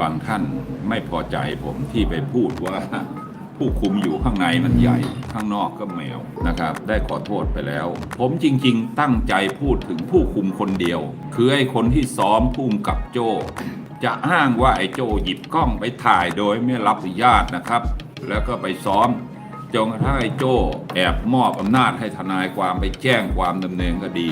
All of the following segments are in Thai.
บางท่านไม่พอใจผมที่ไปพูดว่าผู้คุมอยู่ข้างในมันใหญ่ ข้างนอกก็แมวนะครับ ได้ขอโทษไปแล้ว ผมจริงๆ ตั้งใจพูดถึงผู้คุมคนเดียว คือไอ้คนที่ซ้อมพุ่มกับโจ จะอ้างว่าไอ้โจหยิบกล้องไปถ่ายโดยไม่รับอนุญาตนะครับ แล้วก็ไปซ้อมจนกระทั่งไอ้โจ้แอบมอบอำนาจให้ทนายความไปแจ้งความดำเนินคดี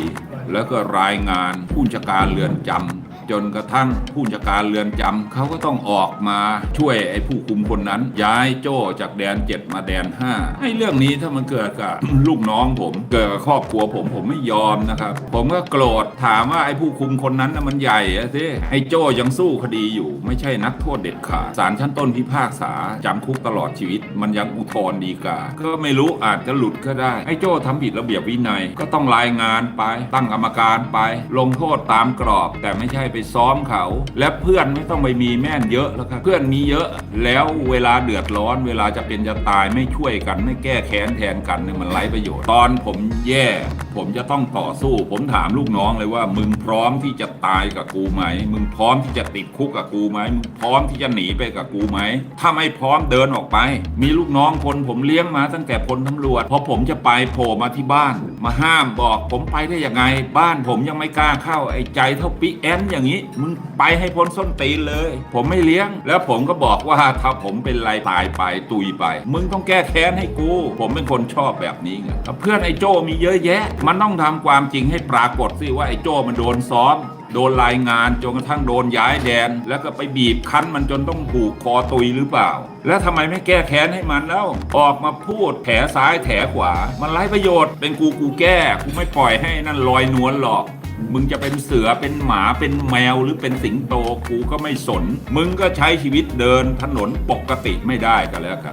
แล้วก็รายงานผู้จัดการเรือนจำ จนกระทั่งผู้จัดการเรือนจำเขาก็ต้องออกมาช่วยไอ้ผู้คุมคนนั้น ย้ายโจ้จากแดนเจ็ดมาแดนห้าไอ้เรื่องนี้ถ้ามันเกิดกับลูกน้องผม เกิดกับครอบครัวผมผมไม่ยอมนะครับ ผมก็โกรธถามว่าไอ้ผู้คุมคนนั้นน่ะมันใหญ่อะสิไอ้โจ้ยังสู้คดีอยู่ ไม่ใช่นักโทษเด็ดขาดศาลชั้นต้นพิพากษาจำคุกตลอดชีวิต มันยังอุทธรณ์ดีกา ก็ไม่รู้อาจจะหลุดก็ได้ ไอ้โจ้ทำผิดระเบียบวินัยก็ต้องรายงานไป ตั้งกรรมการไป ลงโทษตามกรอบ แต่ไม่ใช่ไปซ้อมเขา และเพื่อนไม่ต้องไปมีแม่นเยอะแล้วครับเพื่อนมีเยอะแล้วเวลาเดือดร้อน เวลาจะเป็นจะตายไม่ช่วยกัน ไม่แก้แค้นแทนกันเนี่ยมันไร้ประโยชน์ ตอนผมแย่ ผมจะต้องต่อสู้ ผมถามลูกน้องเลยว่า มึงพร้อมที่จะตายกับกูไหม มึงพร้อมที่จะติดคุกกับกูไหมมึงพร้อมที่จะหนีไปกับกูไหมถ้าไม่พร้อมเดินออกไป มีลูกน้องคนผมเลี้ยงมาตั้งแต่พลตำรวจพอผมจะไปโผล่มาที่บ้าน มาห้ามบอกผมไปได้ยังไง บ้านผมยังไม่กล้าเข้าไอ้ใจเท่าปิแอนอย่างนี้ มึงไปให้พ้นส้นตีนเลย ผมไม่เลี้ยง แล้วผมก็บอกว่าถ้าผมเป็นไรตายไปตุยไป มึงต้องแก้แค้นให้กู ผมเป็นคนชอบแบบนี้ไงเพื่อนไอ้โจมีเยอะแยะ มันต้องทำความจริงให้ปรากฏสิว่าไอ้โจมันโดนซ้อม โดนรายงานจนกระทั่งโดนย้ายแดน แล้วก็ไปบีบคั้นมันจนต้องผูกคอตุยหรือเปล่า แล้วทำไมไม่แก้แค้นให้มันแล้วออกมาพูดแถซ้ายแถขวา มันไร้ประโยชน์เป็นกูกูแก้กูไม่ปล่อยให้นั่นลอยนวลหรอกมึงจะเป็นเสือเป็นหมาเป็นแมวหรือเป็นสิงโตกูก็ไม่สน มึงก็ใช้ชีวิตเดินถนนปกติไม่ได้ก็แล้วกัน